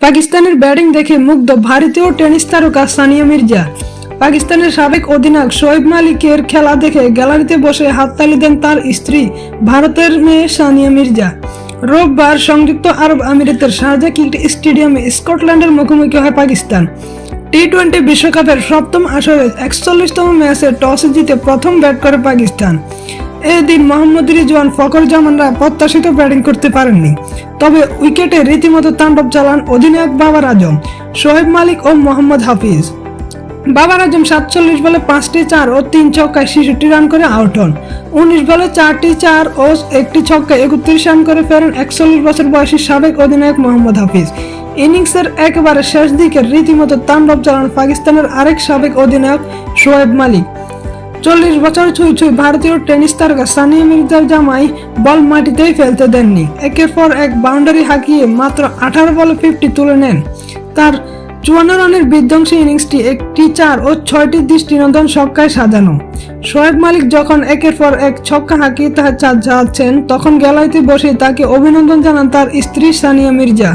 পাকিস্তানের ব্যাটিং দেখে মুগ্ধ ভারতীয় টেনিস তারকা সানিয়া মির্জা। পাকিস্তানের সাবেক অধিনায়ক শোয়েব মালিকের খেলা দেখে গ্যালারিতে বসে হাততালি দেন তার স্ত্রী, ভারতের মেয়ে সানিয়া মির্জা। রোববার সংযুক্ত আরব আমিরাতের শারজা ক্রিকেট স্টেডিয়ামে স্কটল্যান্ডের মুখোমুখি হয় পাকিস্তান। টি টোয়েন্টি বিশ্বকাপের সপ্তম আসরে একচল্লিশতম ম্যাচে টসে জিতে প্রথম ব্যাট করে পাকিস্তান। এদিন মোহাম্মদ রিজওয়ান ফকর জামানরা প্রত্যাশিত ব্যাটিং করতে পারেননি। তবে উইকেটে রীতিমতো তাণ্ডব চালান অধিনায়ক বাবার আজম শোয়েব মালিক ও মোহাম্মদ হাফিজ। বাবার আজম সাতচল্লিশ বলে পাঁচটি চার ও তিন ছক্কায় ছেষট্টি রান করে আউট হন। উনিশ বলে চারটি চার ও একটি ছক্কায় একত্রিশ রান করে ফেরেন একচল্লিশ বছর বয়সী সাবেক অধিনায়ক মোহাম্মদ হাফিজ। ইনিংসের একেবারে শেষ দিকে রীতিমতো তাণ্ডব চালান পাকিস্তানের আরেক সাবেক অধিনায়ক শোয়েব মালিক। চল্লিশ বছর ছুঁই ছুঁই ভারতীয় টেনিস তারকা সানিয়া মির্জার জামাই বল মাটিতেই ফেলতে দেননি। একের পর এক বাউন্ডারি হাঁকিয়ে মাত্র আঠারো বলে ফিফটি তুলে নেন। তার চুয়ান্ন রানের বিধ্বংসী ইনিংসটি একটি চার ও ছয়টি দৃষ্টিনন্দন ছক্কায় সাজানো। শোয়েব মালিক যখন একের পর এক ছক্কা হাঁকিয়ে তার চাঁদ যাচ্ছেন তখন গ্যালারিতে বসে তাকে অভিনন্দন জানান তার স্ত্রী সানিয়া মির্জা।